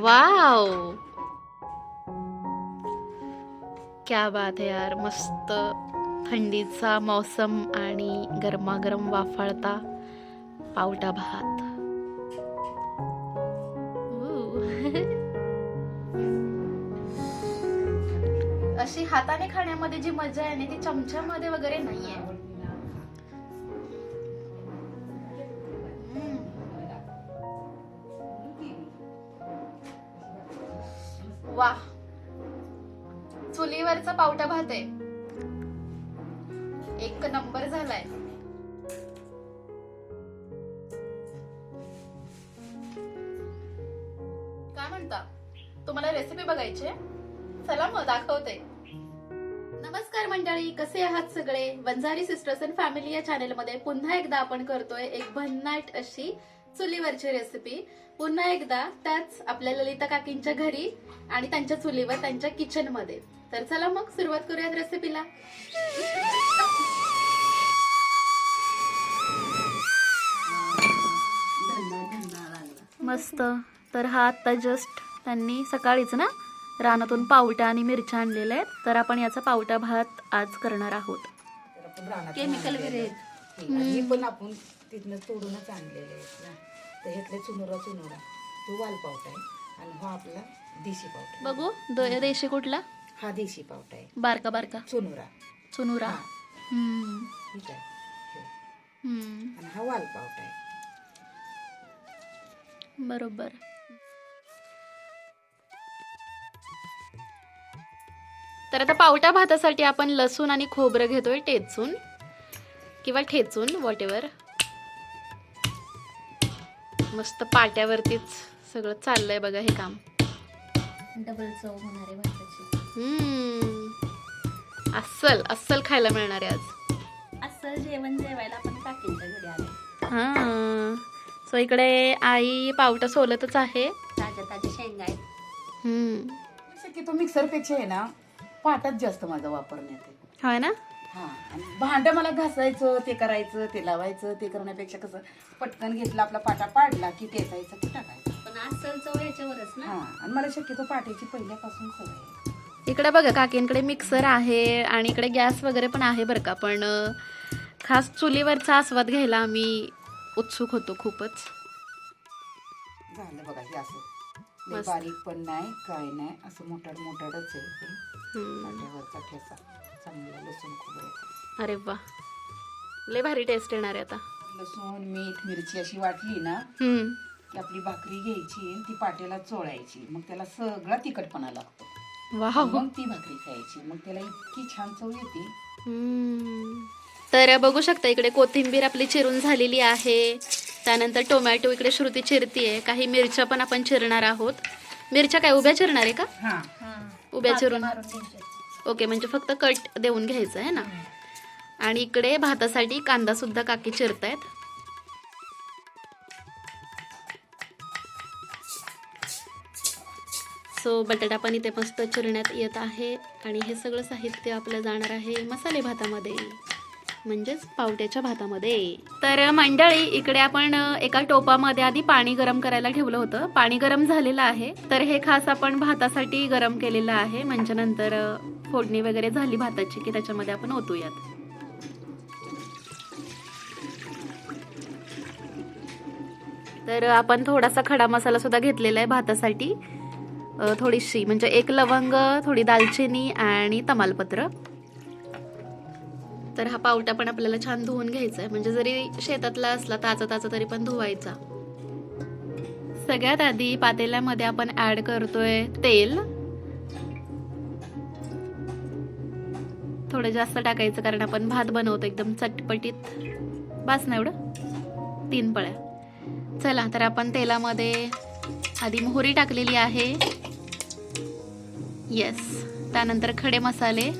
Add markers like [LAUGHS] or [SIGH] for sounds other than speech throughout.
Wow. क्या बात है यार. मस्त थंडीचा मौसम आणि गरमागरम वाफाळता पावटा भात. [LAUGHS] अशी हाताने खाण्यामध्ये जी मजा आहे ना ती चमच्यामध्ये वगैरे नाहीये. वा. चुलीवरचा पावटा भात आहे. एक नंबर झालाय. काय म्हणता? तुम्हाला रेसिपी बघायची आहे? चला मग दाखवते. नमस्कार मंडळी कसे आहात सगळे? वंजारी सिस्टर्स अँड फॅमिली या चॅनेल मध्ये पुन्हा एकदा आपण करतोय एक भन्नाट अशी चुलीवरची रेसिपी पुन्हा एकदा त्याच आपल्या ललिता काकींच्या घरी आणि त्यांच्या चुलीवर त्यांच्या किचनमध्ये तर चला मग सुरुवात करूयात रेसिपीला मस्त. तर हा आता जस्ट त्यांनी सकाळीच ना रानातून पावटा आणि मिरच्या आणलेल्या आहेत. तर आपण याचा पावटा भात आज करणार आहोत. तर आपण वगैरे पण तिथनं तोडूनच आणलेले आहेत ना. तर ह्यातले चुनुरा चुनुरा. तो वाल पावटा आहे आणि हा आपला देशी पावटा आहे. बघू दो- देशी कुठला? हा देशी पावटा आहे. बारका बारका. चुनुरा. चुनुरा. हा. हम्म, ठीक आहे. हे. हम्म, आणि हा वाल पावटा आहे. बरोबर. तर आता पावटा भातासाठी आपण लसूण आणि खोबरं घेतोय टेचून. किंवा ठेचून वॉट एव्हर मस्त पाट्यावरतीच सगळं चाललंय बघा हे काम. डबल चव होणार आहे भाताची. अस्सल अस्सल खायला मिळणार आहे आज. असं जेवण जेवायला आपण काकींच्या घरी आलो हा. सो इकडे आई पावटा सोलतच आहे. ताज्या ताज्या शेंगा आहेत. हम्म. शक्यतो मिक्सरपेक्षा आहे ना पाटात जास्त माझा वापरण्यात आहे. होय ना? हा आणि भांडं मला घासायचं ते करायचं ते लावायचं ते करण्यापेक्षा कसं पटकन घेतला आपला पाटा पाडला की टेचायचं की टाकायचं. पण चव याच्यावरच ना? हा आणि मला शक्यतो पाट्याची पहिल्यापासून सवय आहे. इकडे बघा काकींकडे मिक्सर आहे आणि इकडे गॅस वगैरे पण आहे बरं का पण अं, खास चुलीवरचा आस्वाद घ्यायला आम्ही उत्सुक होतो खूपच. झालं बघा हे असं. लय मस्त. बारीक पण नाही काय नाही असं मोठाड मोठाडच आहे हे हम्म. पाट्यावरचा ठेसा चांगला लसूण खोबरं अरे वा. लय भारी टेस्ट येणार आहे आता. लसूण मीठ मिरची अशी वाटली ना हम्म. की आपली भाकरी घ्यायची आणि ती पाट्याला चोळायची. मग त्याला सगळा तिखटपणा लागतो. मग ती भाकरी खायची. मग त्याला इतकी छान चव येते. हम्म. तर बघू शकता इकडे कोथिंबीर आपली चिरून झालेली आहे. त्यानंतर टोमॅटो इकडे श्रुती चिरतीये. काही मिरच्या पण आपण चिरणार आहोत. मिरच्या काय उभ्या चिरणार आहे का? हा. उभ्या चिरून. ओके म्हणजे फक्त कट देऊन घ्यायचं आहे ना? आणि इकडे भातासाठी कांदा सुद्धा काकी चिरतायत. सो बटाटा पण इथे मस्त चिरण्यात येत आहे. आणि हे सगळं साहित्य आपलं जाणार आहे मसाले भातामध्ये. म्हणजेच पावट्याच्या भातामध्ये. तर मंडळी इकडे आपण एका टोपामध्ये आधी पाणी गरम करायला ठेवलं होतं. पाणी गरम झालेलं आहे. तर हे खास आपण भातासाठी गरम केलेलं आहे. म्हणजे नंतर फोडणी वगैरे झाली भाताची की त्याच्यामध्ये आपण ओतूयात. तर आपण थोडासा खडा मसाला सुद्धा घेतलेला आहे भातासाठी. थोडीशी म्हणजे एक लवंग थोडी दालचिनी आणि तमालपत्र. तर हा पावटा पण आपल्याला छान धुवून घ्यायचा आहे. म्हणजे जरी शेतातला असला ताजा ताजा तरी पण धुवायचा. सगळ्यात आधी पातेल्यामध्ये आपण ऍड करतोय तेल. थोडं जास्त टाकायचं कारण आपण भात बनवतो एकदम चटपटीत. बास ना एवढं? तीन पळ्या. चला तर आपण तेलामध्ये आधी मोहरी टाकलेली आहे. येस त्यानंतर खडे मसाले.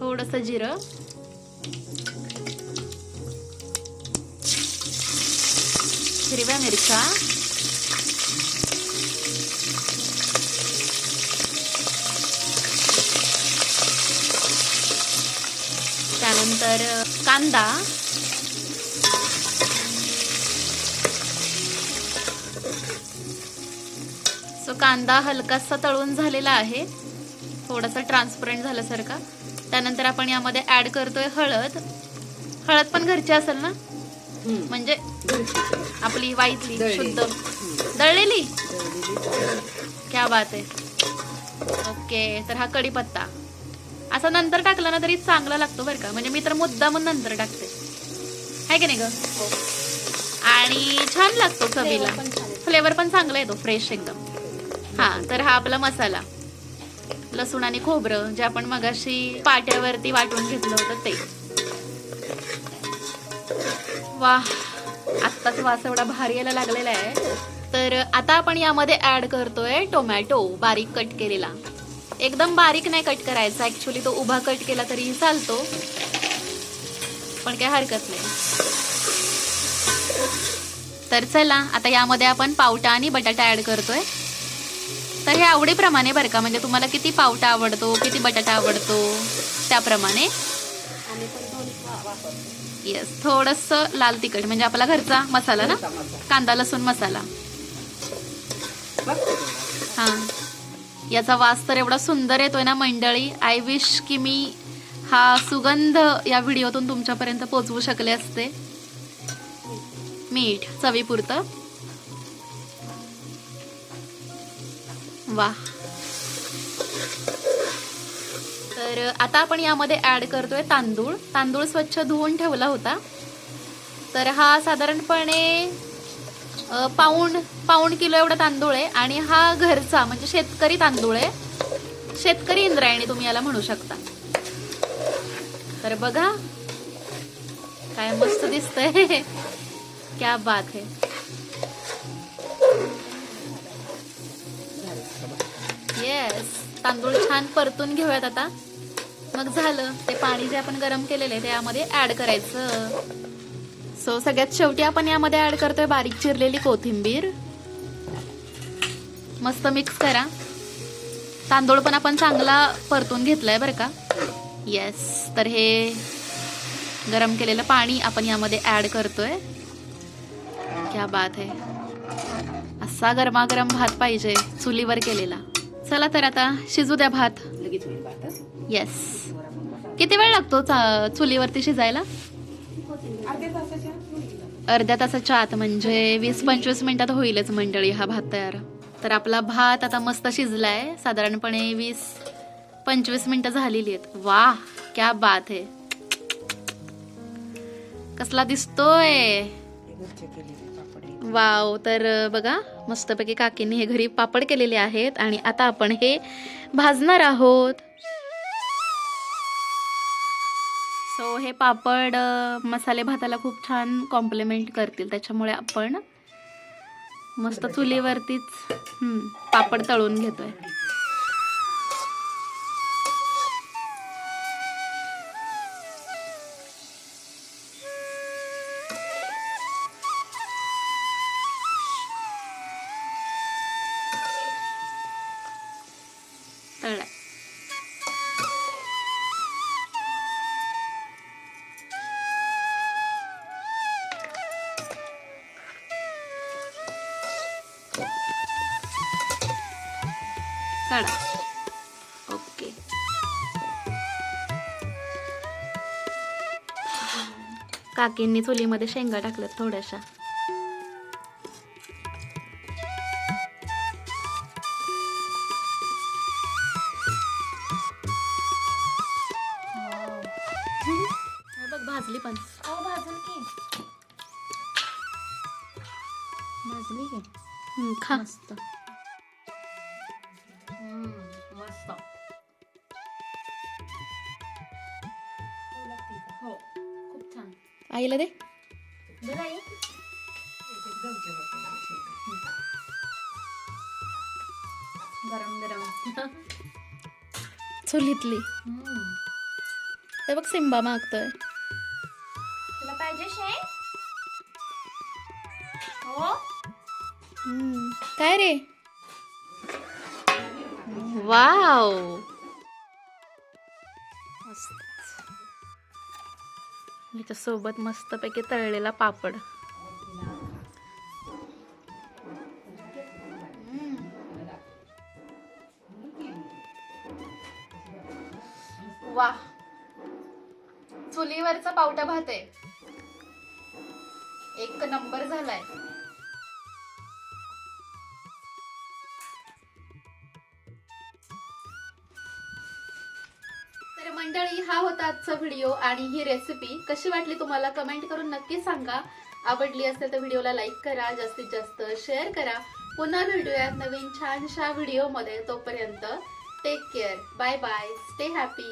थोडस जिरं. हिरव्या मिरच्या. त्यानंतर कांदा. सो कांदा हलकासा तळून झालेला आहे. थोडासा ट्रान्सपरंट झाल्यासारखा. त्यानंतर आपण यामध्ये ऍड करतोय हळद. हळद पण घरची असेल ना? म्हणजे आपली वाईतली. शुद्ध. दळलेली? क्या बात आहे. ओके तर हा कढीपत्ता. असा नंतर टाकला ना तरी चांगला लागतो बरं का. म्हणजे मी तर मुद्दा म्हणून नंतर टाकते. आहे की नाही ग? आणि छान लागतो चवीला. फ्लेवर पण चांगला येतो फ्रेश एकदम. हा तर हा आपला मसाला. लसूण आणि खोबरं जे आपण मगाशी पाट्यावरती वाटून घेतलं होतं ते. वा आत्ताच वास एवढा भारी यायला लागलेला आहे. तर आता आपण यामध्ये ऍड करतोय टोमॅटो बारीक कट केलेला. एकदम बारीक नाही कट करायचा ऍक्च्युली तो उभा कट केला तरी चालतो. पण काय हरकत नाही. तर चला आता यामध्ये आपण पावटा आणि बटाटा ऍड करतोय. तर हे आवडीप्रमाणे बरं का? म्हणजे तुम्हाला किती पावटा आवडतो किती बटाटा आवडतो? त्याप्रमाणे. येस थोडस लाल तिखट म्हणजे आपला घरचा मसाला ना. कांदा लसूण मसाला. हा. याचा वास तर एवढा सुंदर येतोय ना मंडळी. आय विश की मी हा सुगंध या व्हिडिओतून तुमच्यापर्यंत पोहोचवू शकले असते. मीठ चवीपुरतं. वा तर आता आपण यामध्ये ऍड करतोय तांदूळ. तांदूळ स्वच्छ धुवून ठेवला होता. तर हा साधारणपणे पाऊण पाऊण किलो एवढा तांदूळ आहे आणि हा घरचा म्हणजे शेतकरी तांदूळ आहे. शेतकरी इंद्रायणी तुम्ही याला म्हणू शकता. तर बघा काय मस्त दिसतंय. [LAUGHS] क्या बात आहे. येस तांदूळ छान परतून घेऊयात आता. मग झालं. ते पाणी जे आपण गरम केलेलं आहे ते यामध्ये ऍड करायचं. सो सगळ्यात शेवटी आपण यामध्ये ऍड करतोय बारीक चिरलेली कोथिंबीर. मस्त मिक्स करा. तांदूळ पण आपण चांगला परतून घेतलाय बरं का? येस तर हे गरम केलेलं पाणी आपण यामध्ये ऍड करतोय. क्या बात आहे. असा गरमागरम भात पाहिजे चुलीवर केलेला. चला तर आता शिजू द्या भात. लगेच होईल भात. येस किती वेळ लागतो चा- चुलीवरती शिजायला? अर्ध्या तासाच्या. अर्ध्या तासाच्या आत म्हणजे वीस पंचवीस मिनिटात होईलच मंडळी हा भात तयार. तर आपला भात आता मस्त शिजलाय. साधारणपणे वीस पंचवीस मिनिटं झालेली आहेत. वा क्या बात आहे. कसला दिसतोय. केलेले पापड. वाव तर बघा मस्तपैकी काकींनी हे घरी पापड केलेले आहेत आणि आता आपण हे भाजणार आहोत. सो हे पापड मसाले भाताला खूप छान कॉम्प्लिमेंट करतील. त्याच्यामुळे आपण मस्त चुलीवरतीच हम्म, पापड तळून घेतोय. काढा. ओके. काकींनी चुलीमध्ये शेंगा टाकल्यात थोड्याशा. हे बघ भाजली पण. भाजून की भाजली की खा. मस्त. आईला दे. गरम गरम चुलीतली. ते बघ सिंबा मागतोय. तुला पाहिजे हो? हम्म, काय रे? वाव. ह्याच्यासोबत मस्तपैकी तळलेला पापड. वा. चुलीवरचा पावटा भात आहे. एक नंबर झालाय. मंडळी हा होता आजचा व्हिडिओ आणि ही रेसिपी कशी वाटली तुम्हाला कमेंट करून नक्की सांगा. आवडली असेल तर व्हिडिओला लाईक करा जास्तीत जास्त शेअर करा. पुन्हा भेटूयात नवीन छानशा व्हिडिओमध्ये. तोपर्यंत take care bye bye stay happy